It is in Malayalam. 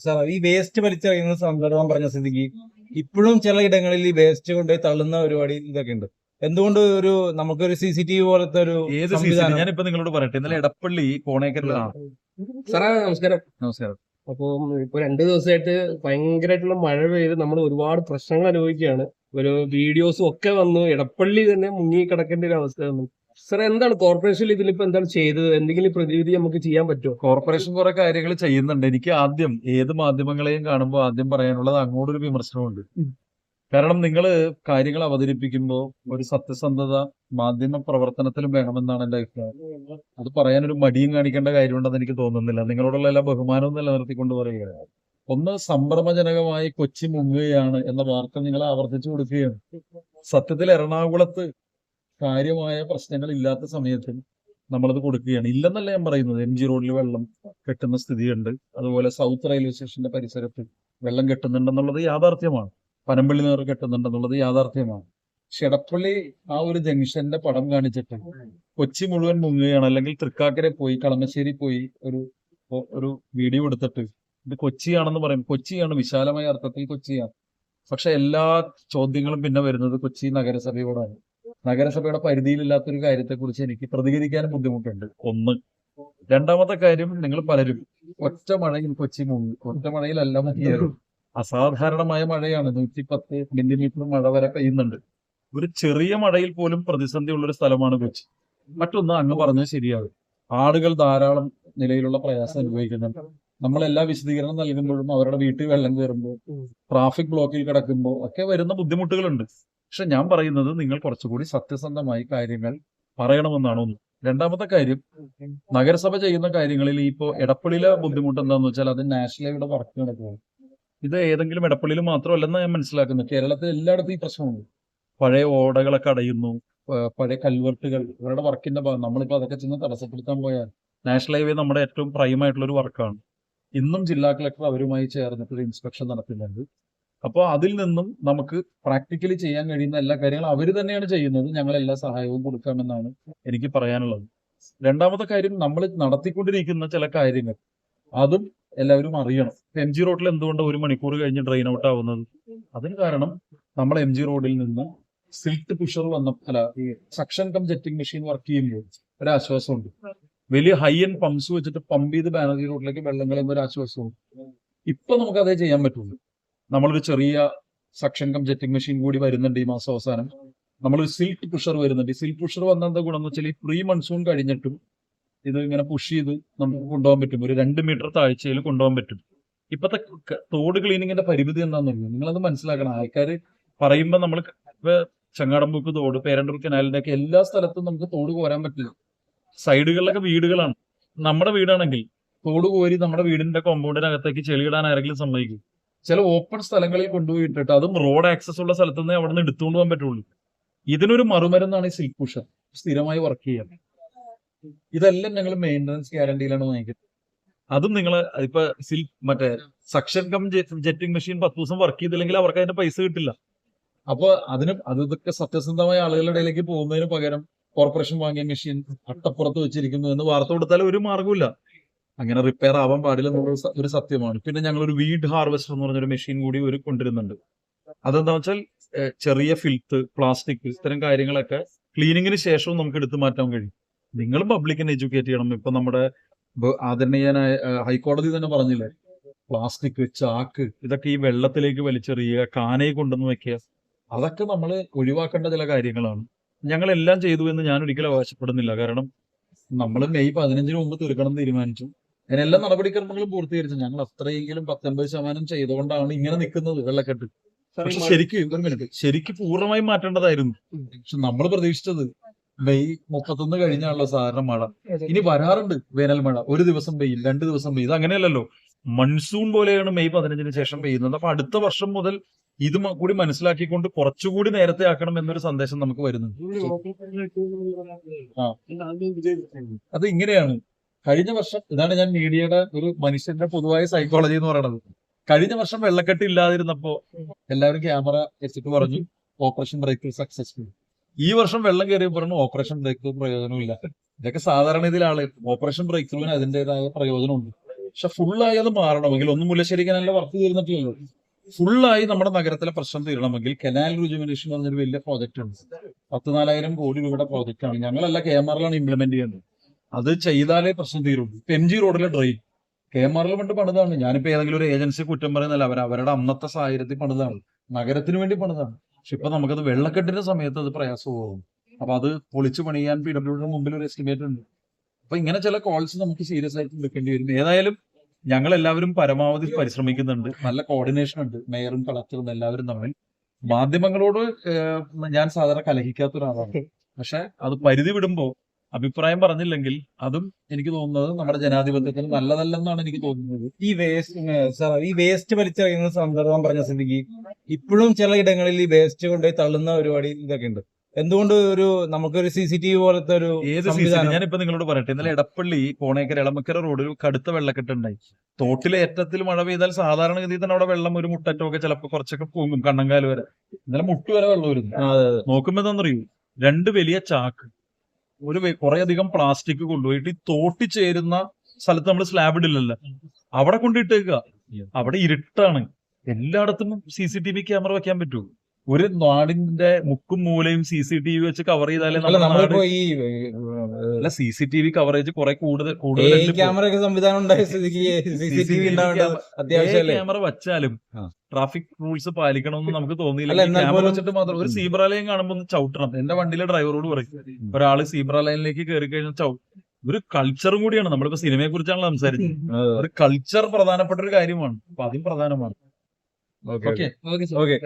സാർ ഈ വേസ്റ്റ് വലിച്ചറിയുന്ന സന്ദർഭം പറഞ്ഞ സ്ഥിതിക്ക് ഇപ്പോഴും ചില ഇടങ്ങളിൽ ഈ വേസ്റ്റ് കൊണ്ട് തള്ളുന്ന പരിപാടി ഇതൊക്കെ ഉണ്ട്. എന്തുകൊണ്ട് ഒരു നമുക്കൊരു സി സി ടി വി പോലത്തെ ഒരു ഏത് സംവിധാനം? ഞാനിപ്പോ നിങ്ങളോട് പറയട്ടെ. ഇന്നലെ എടപ്പള്ളി കോണേക്കറിലാണ് സാറേ നമസ്കാരം. നമസ്കാരം. അപ്പൊ ഇപ്പൊ രണ്ടു ദിവസമായിട്ട് ഭയങ്കരമായിട്ടുള്ള മഴ പെയ്ത് നമ്മൾ ഒരുപാട് പ്രശ്നങ്ങൾ അനുഭവിക്കുകയാണ്. ഒരു വീഡിയോസും ഒക്കെ വന്നു എടപ്പള്ളി തന്നെ മുങ്ങി കിടക്കേണ്ട ഒരു അവസ്ഥ വന്നു. സാർ എന്താണ് കോർപ്പറേഷനിൽ ഇതിലിപ്പോ എന്താണ് ചെയ്തത്? എന്തെങ്കിലും പ്രതിവിധി നമുക്ക് ചെയ്യാൻ പറ്റുമോ? കോർപ്പറേഷൻ കുറെ കാര്യങ്ങൾ ചെയ്യുന്നുണ്ട്. എനിക്ക് ആദ്യം ഏത് മാധ്യമങ്ങളെയും കാണുമ്പോൾ ആദ്യം പറയാനുള്ളത് അങ്ങോട്ടൊരു വിമർശനമുണ്ട് കാരണം നിങ്ങൾ കാര്യങ്ങൾ അവതരിപ്പിക്കുമ്പോൾ ഒരു സത്യസന്ധത മാധ്യമ പ്രവർത്തനത്തിലും വേണമെന്നാണ് എന്റെ അഭിപ്രായം. അത് പറയാനൊരു മടിയും കാണിക്കേണ്ട കാര്യമുണ്ടെന്ന് എനിക്ക് തോന്നുന്നില്ല. നിങ്ങളോടുള്ള എല്ലാ ബഹുമാനവും നിലനിർത്തിക്കൊണ്ട് പറയുകയാണ്. ഒന്ന് സംഭ്രമജനകമായി കൊച്ചി മുങ്ങുകയാണ് എന്ന വാർത്ത നിങ്ങൾ ആവർത്തിച്ചു കൊടുക്കുകയാണ്. സത്യത്തിൽ എറണാകുളത്ത് കാര്യമായ പ്രശ്നങ്ങൾ ഇല്ലാത്ത സമയത്ത് നമ്മളത് കൊടുക്കുകയാണ്. ഇല്ലെന്നല്ല ഞാൻ പറയുന്നത്. എം ജി റോഡിൽ വെള്ളം കെട്ടുന്ന സ്ഥിതിയുണ്ട്. അതുപോലെ സൗത്ത് റെയിൽവേ സ്റ്റേഷന്റെ പരിസരത്ത് വെള്ളം കെട്ടുന്നുണ്ടെന്നുള്ളത് യാഥാർത്ഥ്യമാണ്. പനമ്പള്ളി നേർ കെട്ടുന്നുണ്ടെന്നുള്ളത് യാഥാർത്ഥ്യമാണ്. പക്ഷെ ആ ഒരു ജംഗ്ഷന്റെ പടം കാണിച്ചിട്ട് കൊച്ചി മുഴുവൻ മുങ്ങുകയാണ്. അല്ലെങ്കിൽ തൃക്കാക്കരെ പോയി കളമശ്ശേരി പോയി ഒരു ഒരു വീഡിയോ എടുത്തിട്ട് ഇത് കൊച്ചിയാണെന്ന് പറയും. കൊച്ചിയാണ് വിശാലമായ അർത്ഥത്തിൽ കൊച്ചിയാണ്. പക്ഷെ എല്ലാ ചോദ്യങ്ങളും പിന്നെ വരുന്നത് കൊച്ചി നഗരസഭയോടാണ്. നഗരസഭയുടെ പരിധിയിലില്ലാത്തൊരു കാര്യത്തെക്കുറിച്ച് എനിക്ക് പ്രതികരിക്കാനും ബുദ്ധിമുട്ടുണ്ട്. ഒന്ന്. രണ്ടാമത്തെ കാര്യം നിങ്ങൾ പലരും ഒറ്റ മഴയിൽ കൊച്ചി മുങ്ങി. ഒറ്റ മഴയിലല്ല മുങ്ങിയത്. അസാധാരണമായ മഴയാണ്. നൂറ്റി പത്ത് മില്ലിമീറ്റർ മഴ വരെ പെയ്യുന്നുണ്ട്. ഒരു ചെറിയ മഴയിൽ പോലും പ്രതിസന്ധി ഉള്ളൊരു സ്ഥലമാണ് കൊച്ചി. മറ്റൊന്ന് അങ്ങ് പറഞ്ഞത് ശരിയാണ് ആളുകൾ ധാരാളം നിലയിലുള്ള പ്രയാസം അനുഭവിക്കുന്നുണ്ട്. നമ്മൾ എല്ലാ വിശദീകരണം നൽകുമ്പോഴും അവരുടെ വീട്ടിൽ വെള്ളം കയറുമ്പോൾ ട്രാഫിക് ബ്ലോക്കിൽ കിടക്കുമ്പോൾ ഒക്കെ വരുന്ന ബുദ്ധിമുട്ടുകളുണ്ട്. പക്ഷെ ഞാൻ പറയുന്നത് നിങ്ങൾ കുറച്ചുകൂടി സത്യസന്ധമായി കാര്യങ്ങൾ പറയണമെന്നാണ് ഒന്ന്. രണ്ടാമത്തെ കാര്യം നഗരസഭ ചെയ്യുന്ന കാര്യങ്ങളിൽ ഇപ്പോ എടപ്പള്ളിയിലെ ബുദ്ധിമുട്ട് എന്താണെന്ന് വെച്ചാൽ അത് നാഷണൽ ഹൈവേയുടെ വർക്ക് നടക്കുകയാണ് ഇത് ഏതെങ്കിലും എടപ്പള്ളിയിൽ മാത്രമല്ലെന്ന് ഞാൻ മനസ്സിലാക്കുന്നത് കേരളത്തിൽ എല്ലായിടത്തും ഈ പ്രശ്നമുണ്ട്. പഴയ ഓടകളൊക്കെ അടയുന്നു പഴയ കൽവർട്ടുകൾ ഇവരുടെ വർക്കിന്റെ ഭാഗം. നമ്മളിപ്പോ അതൊക്കെ ചെന്ന് തടസ്സപ്പെടുത്താൻ പോയാൽ നാഷണൽ ഹൈവേ നമ്മുടെ ഏറ്റവും പ്രൈമായിട്ടുള്ള ഒരു വർക്കാണ് ഇന്നും ജില്ലാ കളക്ടർ അവരുമായി ചേർന്നിട്ട് ഒരു ഇൻസ്പെക്ഷൻ നടത്തുന്നുണ്ട്. അപ്പോൾ അതിൽ നിന്നും നമുക്ക് പ്രാക്ടിക്കലി ചെയ്യാൻ കഴിയുന്ന എല്ലാ കാര്യങ്ങളും അവർ തന്നെയാണ് ചെയ്യുന്നത്. ഞങ്ങൾ എല്ലാ സഹായവും കൊടുക്കാമെന്നാണ് എനിക്ക് പറയാനുള്ളത്. രണ്ടാമത്തെ കാര്യം നമ്മൾ നടത്തിക്കൊണ്ടിരിക്കുന്ന ചില കാര്യങ്ങൾ. അതും എല്ലാവരും അറിയണം. എം ജി റോഡിൽ എന്തുകൊണ്ട് ഒരു മണിക്കൂർ കഴിഞ്ഞ് ഡ്രെയിൻ ഔട്ട് ആവുന്നത്? അതിന് കാരണം നമ്മൾ എം ജി റോഡിൽ നിന്ന് സിൽട്ട് പുഷർ വന്ന അല്ല ഈ suction cum jetting machine work ചെയ്യുമ്പോൾ ഒരു ആശ്വാസമുണ്ട്. വലിയ ഹൈ എൻഡ് പമ്പ്സ് വെച്ചിട്ട് പമ്പ് ചെയ്ത് ബാനർജി റോഡിലേക്ക് വെള്ളം കളയുമ്പോൾ ഒരു ആശ്വാസമുണ്ട്. ഇപ്പൊ അതേ ചെയ്യാൻ പറ്റുള്ളൂ. നമ്മളൊരു ചെറിയ സക്ഷൻ കം ജെറ്റിംഗ് മെഷീൻ കൂടി വരുന്നുണ്ട് ഈ മാസം അവസാനം. നമ്മളൊരു സിൽക്ക് പുഷർ വരുന്നുണ്ട്. സിൽക്ക് പുഷർ വന്ന എന്താ ഗുണം എന്ന് വെച്ചാൽ ഈ പ്രീ മൺസൂൺ കഴിഞ്ഞിട്ടും ഇത് ഇങ്ങനെ പുഷ് ചെയ്ത് നമുക്ക് കൊണ്ടുപോകാൻ പറ്റും. ഒരു രണ്ട് മീറ്റർ താഴ്ചയിൽ കൊണ്ടുപോകാൻ പറ്റും. ഇപ്പത്തെ ക- തോട് ക്ലീനിങ്ങിന്റെ പരിമിതി നിങ്ങൾ നിങ്ങളത് മനസ്സിലാക്കണം. ആൾക്കാർ പറയുമ്പോൾ നമ്മൾ ചങ്ങാടമ്പൂക്ക് തോട് പേരണ്ടൂർ കനാലിന്റെ ഒക്കെ എല്ലാ സ്ഥലത്തും നമുക്ക് തോട് കോരാൻ പറ്റില്ല. സൈഡുകളിലൊക്കെ വീടുകളാണ്. നമ്മുടെ വീടാണെങ്കിൽ തോട് കോരി നമ്മുടെ വീടിന്റെ കോമ്പൗണ്ടിനകത്തേക്ക് ചെളിയിടാൻ ആരെങ്കിലും സമ്മതിക്കും. ചില ഓപ്പൺ സ്ഥലങ്ങളിൽ കൊണ്ടുപോയി ഇട്ടിട്ട് അതും റോഡ് ആക്സസ് ഉള്ള സ്ഥലത്ത് നിന്ന് അവിടെ നിന്ന് എടുത്തുകൊണ്ട് പോകാൻ പറ്റുള്ളൂ. ഇതിനൊരു മറുമരുന്നാണ് ഈ സിൽക്ക് ഉഷ സ്ഥിരമായി വർക്ക് ചെയ്യാൻ. ഇതെല്ലാം ഞങ്ങൾ മെയിന്റനൻസ് ഗ്യാരണ്ടിയിലാണ് വാങ്ങിക്കുന്നത് അതും നിങ്ങൾ ഇപ്പൊ സിൽക്ക് മറ്റേ സക്ഷൻ കം ജെറ്റിംഗ് മെഷീൻ പത്ത് ദിവസം വർക്ക് ചെയ്തില്ലെങ്കിൽ അവർക്ക് അതിന്റെ പൈസ കിട്ടില്ല. അപ്പൊ അതിന് അത് ഇതൊക്കെ സത്യസന്ധമായ ആളുകളുടെ ഇടയിലേക്ക് പോകുന്നതിന് പകരം കോർപ്പറേഷൻ വാങ്ങിയ മെഷീൻ അട്ടപ്പുറത്ത് വെച്ചിരിക്കുന്നു എന്ന് വാർത്ത കൊടുത്താൽ ഒരു മാർഗമില്ല അങ്ങനെ റിപ്പയർ ആവാൻ പാടില്ല എന്നുള്ള ഒരു സത്യമാണ്. പിന്നെ ഞങ്ങൾ ഒരു വീഡ് ഹാർവെസ്റ്റർ എന്ന് പറഞ്ഞൊരു മെഷീൻ കൂടി ഒരു കൊണ്ടുവരുന്നുണ്ട്. അതെന്താ വെച്ചാൽ ചെറിയ ഫിൽത്ത് പ്ലാസ്റ്റിക് ഇത്തരം കാര്യങ്ങളൊക്കെ ക്ലീനിങ്ങിന് ശേഷവും നമുക്ക് എടുത്തു മാറ്റാൻ കഴിയും. നിങ്ങളും പബ്ലിക്കിനെ എഡ്യൂക്കേറ്റ് ചെയ്യണം. ഇപ്പൊ നമ്മുടെ ആദരണീയനായ ഹൈക്കോടതി തന്നെ പറഞ്ഞില്ലേ? പ്ലാസ്റ്റിക് ചാക്ക് ഇതൊക്കെ ഈ വെള്ളത്തിലേക്ക് വലിച്ചെറിയുക കാനയെ കൊണ്ടുവന്ന് വെക്കുക അതൊക്കെ നമ്മൾ ഒഴിവാക്കേണ്ട ചില കാര്യങ്ങളാണ്. ഞങ്ങൾ എല്ലാം ചെയ്തു എന്ന് ഞാൻ ഒരിക്കലും അവകാശപ്പെടുന്നില്ല. കാരണം നമ്മൾ മെയ് പതിനഞ്ചിന് മുമ്പ് തീർക്കണം തീരുമാനിച്ചു. അങ്ങനെ എല്ലാ നടപടിക്രമങ്ങളും പൂർത്തീകരിച്ചു. ഞങ്ങൾ അത്രയെങ്കിലും പത്തൊമ്പത് ശതമാനം ചെയ്തുകൊണ്ടാണ് ഇങ്ങനെ നിൽക്കുന്നത് വെള്ളക്കെട്ട്. പക്ഷെ ശരിക്കും ഒരു മിനിറ്റ്. ശരിക്കും പൂർണമായും മാറ്റേണ്ടതായിരുന്നു. പക്ഷെ നമ്മൾ പ്രതീക്ഷിച്ചത് മെയ് മുപ്പത്തൊന്ന് കഴിഞ്ഞാണല്ലോ സാധാരണ മഴ. ഇനി വരാറുണ്ട് വേനൽ മഴ. ഒരു ദിവസം പെയ്യും രണ്ട് ദിവസം പെയ്യും. ഇത് അങ്ങനെയല്ലല്ലോ മൺസൂൺ പോലെയാണ് മെയ് പതിനഞ്ചിന് ശേഷം പെയ്യുന്നത്. അപ്പൊ അടുത്ത വർഷം മുതൽ ഇത് കൂടി മനസ്സിലാക്കിക്കൊണ്ട് കുറച്ചുകൂടി നേരത്തെ ആക്കണം എന്നൊരു സന്ദേശം നമുക്ക് വരുന്നുണ്ട്. ആ. അത് ഇങ്ങനെയാണ്. കഴിഞ്ഞ വർഷം ഇതാണ് ഞാൻ മീഡിയയുടെ ഒരു മനുഷ്യന്റെ പൊതുവായ സൈക്കോളജി എന്ന് പറയുന്നത് കഴിഞ്ഞ വർഷം വെള്ളക്കെട്ട് ഇല്ലാതിരുന്നപ്പോ എല്ലാവരും ക്യാമറ വെച്ചിട്ട് പറഞ്ഞു ഓപ്പറേഷൻ ബ്രേക്ക് സക്സസ്ഫുൾ ഈ വർഷം വെള്ളം കയറിയപ്പോൾ പറഞ്ഞു ഓപ്പറേഷൻ ബ്രേക്ക് പ്രയോജനമില്ല. ഇതൊക്കെ സാധാരണ ഇതിലാണ്. ഓപ്പറേഷൻ ബ്രേക്ക് ത്രൂവിന് അതിന്റെതായ പ്രയോജനമുണ്ട്. പക്ഷെ ഫുള്ളായി അത് മാറണമെങ്കിൽ ഒന്നും മുല്ലശ്ശേരിക്ക് നല്ല വർക്ക് തീർന്നിട്ടില്ലല്ലോ. ഫുള്ളായി നമ്മുടെ നഗരത്തിലെ പ്രശ്നം തീരണമെങ്കിൽ കനാൽ റിജുമിനേഷൻ എന്നൊരു വലിയ പ്രോജക്റ്റ് ഉണ്ട്. പത്ത് നാലായിരം കോടി രൂപയുടെ പ്രോജക്റ്റ് ആണ്. ഞങ്ങളല്ല കെ എം ആറിലാണ് ഇംപ്ലിമെന്റ് ചെയ്യുന്നത്. അത് ചെയ്താലേ പ്രശ്നം തീരുള്ളൂ ഇപ്പൊ എം ജി റോഡിലെ ഡ്രെയിൻ. കെ എം ആറിൽ പണ്ട് പണിതാണ്. ഞാനിപ്പോ ഏതെങ്കിലും ഒരു ഏജൻസി കുറ്റം പറയുന്നല്ല അവർ അവരുടെ അന്നത്തെ സാഹചര്യത്തിൽ പണിതാണ്. നഗരത്തിന് വേണ്ടി പണിതാണ്. പക്ഷെ ഇപ്പൊ നമുക്കത് വെള്ളക്കെട്ടിന്റെ സമയത്ത് അത് പ്രയാസം പ്രയാസമാകും അപ്പൊ അത് പൊളിച്ചു പണിയാൻ പി ഡബ്ല്യുടെ മുമ്പിൽ ഒരു എസ്റ്റിമേറ്റ് ഉണ്ട്. അപ്പൊ ഇങ്ങനെ ചില കോൾസ് നമുക്ക് സീരിയസ് ആയിട്ട് എടുക്കേണ്ടി വരും. ഏതായാലും ഞങ്ങൾ എല്ലാവരും പരമാവധി പരിശ്രമിക്കുന്നുണ്ട്. നല്ല കോർഡിനേഷൻ ഉണ്ട്. മേയറും കളക്ടറും എല്ലാവരും തമ്മിൽ. മാധ്യമങ്ങളോട് ഞാൻ സാധാരണ കലഹിക്കാത്ത ഒരാളാണ്. പക്ഷെ അത് പരിധി വിടുമ്പോ അഭിപ്രായം പറഞ്ഞില്ലെങ്കിൽ അതും എനിക്ക് തോന്നുന്നത് നമ്മുടെ ജനാധിപത്യത്തിന് നല്ലതല്ലെന്നാണ് എനിക്ക് തോന്നുന്നത്. ഈ വേസ്റ്റ് സാർ ഈ വേസ്റ്റ് വലിച്ചെറിയുന്ന സന്ദർഭം പറഞ്ഞ സ്ഥിതിക്ക് ഇപ്പോഴും ചില ഇടങ്ങളിൽ ഈ വേസ്റ്റ് കൊണ്ടുപോയി തള്ളുന്ന പരിപാടി ഇതൊക്കെ ഉണ്ട്. എന്തുകൊണ്ട് ഒരു നമുക്കൊരു സി സി ടി വി പോലത്തെ ഒരു ഏത് ഞാനിപ്പോ നിങ്ങളോട് പറയട്ടെ. ഇന്നലെ എടപ്പള്ളി കോണേക്കര എളമക്കര റോഡിൽ കടുത്ത വെള്ളക്കെട്ടുണ്ടായി. തോട്ടിലെ ഏറ്റത്തിൽ മഴ പെയ്താൽ സാധാരണഗതിയിൽ തന്നെ അവിടെ വെള്ളം ഒരു മുട്ടറ്റമൊക്കെ ചിലപ്പോൾ കുറച്ചൊക്കെ പൊങ്ങും കണ്ണങ്കാൽ വരെ. ഇന്നലെ മുട്ട് വരെ വെള്ളം വരുന്നു. നോക്കുമ്പോ എന്താണെന്നറിയൂ? രണ്ട് വലിയ ചാക്ക്. ഒരു കുറേയധികം കുറെ അധികം പ്ലാസ്റ്റിക് കൊണ്ടുപോയിട്ട് ഈ തോട്ടി ചേരുന്ന സ്ഥലത്ത് നമ്മൾ സ്ലാബ് ഇടില്ലല്ലോ. അവിടെ കൊണ്ടിട്ടേക്കുക. അവിടെ ഇരുട്ടാണ്. എല്ലായിടത്തും C C T V camera വെക്കാൻ പറ്റൂ ഒരു നാടിന്റെ മുക്കും മൂലയും സി സി ടി വി വെച്ച് കവർ ചെയ്താലേ നമ്മളിപ്പോ ഈ അല്ല C C T V coverage കുറെ കൂടുതൽ കൂടുതൽ ക്യാമറ സംവിധാനം ഉണ്ടായ സ്ഥിതിക്ക് C C T V camera വച്ചാലും ട്രാഫിക് റൂൾസ് പാലിക്കണമെന്ന് നമുക്ക് തോന്നിയില്ല. ക്യാമറ വെച്ചിട്ട് മാത്രം ഒരു സീബ്ര ലൈൻ കാണുമ്പോൾ ഒന്ന് ചവിട്ടണം. എന്റെ വണ്ടിയിലെ ഡ്രൈവറോട് പറയും ഒരാൾ സീബ്ര ലൈനിലേക്ക് കയറി കഴിഞ്ഞാൽ ചവി ഒരു കൾച്ചറും കൂടിയാണ്. നമ്മളിപ്പോ സിനിമയെ കുറിച്ചാണല്ലോ സംസാരിച്ചത്. ഒരു കൾച്ചർ പ്രധാനപ്പെട്ട ഒരു കാര്യമാണ്. അപ്പൊ അതും പ്രധാനമാണ്. Okay okay. ഓക്കെ